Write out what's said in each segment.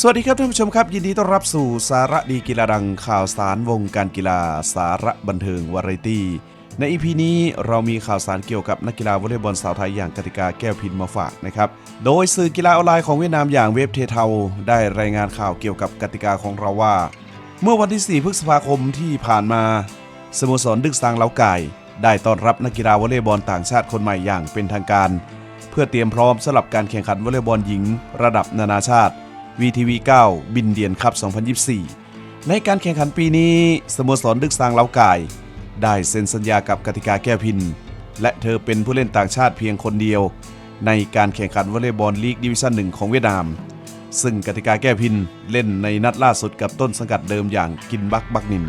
สวัสดีครับท่านผู้ชมครับ ยินดีต้อนรับสู่สาระดีกีฬาดังข่าวสารวงการกีฬาสาระบันเทิงวาไรตี้ ในอีพีนี้เรามีข่าวสารเกี่ยวกับนักกีฬาวอลเลย์บอลสาวไทยอย่างกติกาแก้วพินมาฝากนะครับ โดยสื่อกีฬาออนไลน์ของเวียดนามอย่างเว็บเทเทาได้รายงานข่าวเกี่ยวกับกติกาของเราว่า เมื่อวันที่ 4 พฤษภาคมที่ผ่านมาสโมสรดึกซางเล้าไก่ได้ต้อนรับนักกีฬาวอลเลย์บอลต่างชาติคนใหม่อย่างเป็นทางการ เพื่อเตรียมพร้อมสำหรับการแข่งขันวอลเลย์บอลหญิง ระดับนานาชาติ VTV 9 บินเดียนคัพ 2024 ในการแข่งขันปีนี้สโมสรดึกซางเล้าไก่ได้เซ็นสัญญากับกติกาแก้วพิน และเธอเป็นผู้เล่นต่างชาติเพียงคนเดียว ในการแข่งขันวอลเลย์บอลลีกดิวิชั่นหนึ่งของเวียดนาม ซึ่งกติกาแก้วพินเล่นในนัดล่าสุดกับต้นสังกัดเดิมอย่างกินบักบักนิน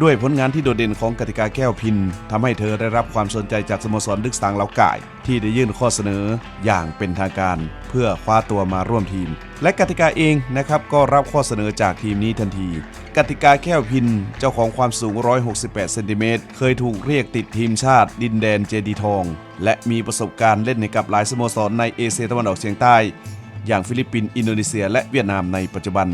ด้วยผลงานที่โดดเด่นของกติกาแก้วพินทำให้เธอได้รับความสนใจจากสโมสรดึกสางเหลาก่ายที่ได้ยื่นข้อเสนออย่างเป็นทางการ เพื่อคว้าตัวมาร่วมทีม และกติกาเองนะครับก็รับข้อเสนอจากทีมนี้ทันที กติกาแก้วพินเจ้าของความสูง 168 เซนติเมตรเคยถูกเรียกติดทีมชาติ ดินแดนเจดีทอง และมีประสบการณ์เล่นในกับหลายสโมสรในเอเชียตะวันออกเฉียงใต้ อย่างฟิลิปปินส์อินโดนีเซีย และเวียดนามในปัจจุบัน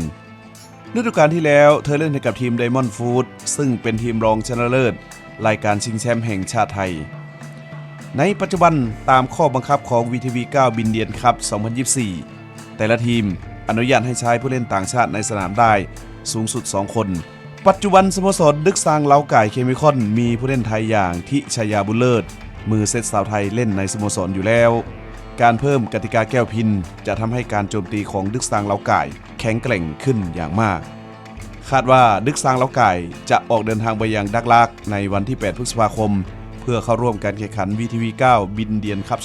ฤดูกาลที่แล้วเธอเล่นให้กับทีม Diamond Food ซึ่งเป็นทีมรองชนะเลิศ รายการชิงแชมป์แห่งชาติไทย ในปัจจุบันตามข้อบังคับของ VTV 9 บินเดียนคัพ2024 แต่ละทีมอนุญาตให้ใช้ผู้เล่นต่างชาติในสนามได้สูงสุด 2 คน ปัจจุบันสโมสรดึกซางเล้าไก่เคมิคอน มีผู้เล่นไทยอย่างทิชยาบุญเลิศมือเซตสาวไทยเล่นในสโมสรอยู่แล้ว การเพิ่มกติกาแก้วพิน จะทำให้การโจมตีของดึกซางเล้าไก่แข็งแกร่งขึ้นอย่างมาก คาดว่าดึกซางเล้าไก่จะออกเดินทางไปยังดักลากในวันที่ 8 พฤษภาคม เพื่อเข้าร่วมการแข่งขัน VTV 9บินเดียนคัพ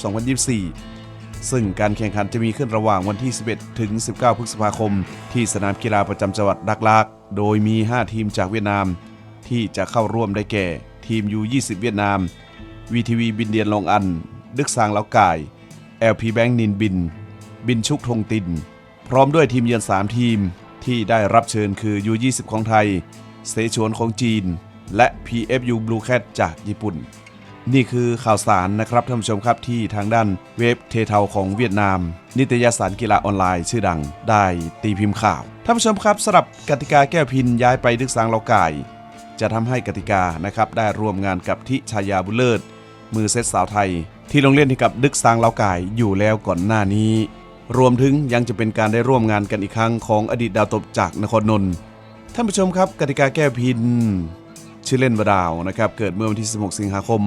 2024 ซึ่งการแข่งขันจะมีขึ้นระหว่างวันที่ 11 ถึง 19 พฤษภาคม ที่สนามกีฬาประจำจังหวัดดักลาก โดยมี 5 ทีมจากเวียดนาม ที่จะเข้าร่วมได้แก่ ทีม U20 เวียดนาม VTV บินเดียนลองอัน ดึกซางเล้าไก่ LP Bank นินบิน บินชุกธงติน พร้อมด้วยทีมเยือน 3 ทีมที่ได้รับเชิญคือ U20 ของไทยเสฉวนของจีน และ PFU Blue Cat จากญี่ปุ่น นี่คือข่าวสารนะครับท่านผู้ชมครับที่ทางด้านเว็บเทเทาของเวียดนาม นิตยสารกีฬาออนไลน์ชื่อดังได้ตีพิมพ์ข่าวท่านผู้ชมครับสำหรับกติกาแก้วพินย้ายไปดึกสางเราก่ายจะทำให้กติกานะครับได้ร่วมงานกับทิชายาบุเลิศ มือเซตสาวไทย ที่ลงเล่นให้กับดึกซางเล้าก่ายอยู่แล้วก่อนหน้านี้ รวมถึงยังจะเป็นการได้ร่วมงานกันอีกครั้งของอดีตดาวตบจากนครนนท์ท่านผู้ชมครับกติกาแก้วพิน ชื่อเล่นวดาวนะครับ เกิดเมื่อวันที่ 16 สิงหาคม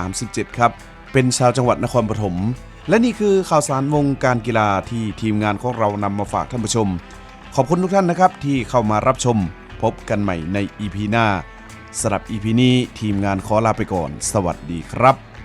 2537 ครับ เป็นชาวจังหวัดนครปฐมและนี่คือข่าวสารวงการกีฬาที่ทีมงานของเรานำมาฝากท่านผู้ชม ขอบคุณทุกท่านนะครับที่เข้ามารับชม พบกันใหม่ใน EP หน้า สำหรับอีพีนี้ทีมงานขอลาไปก่อน สวัสดีครับ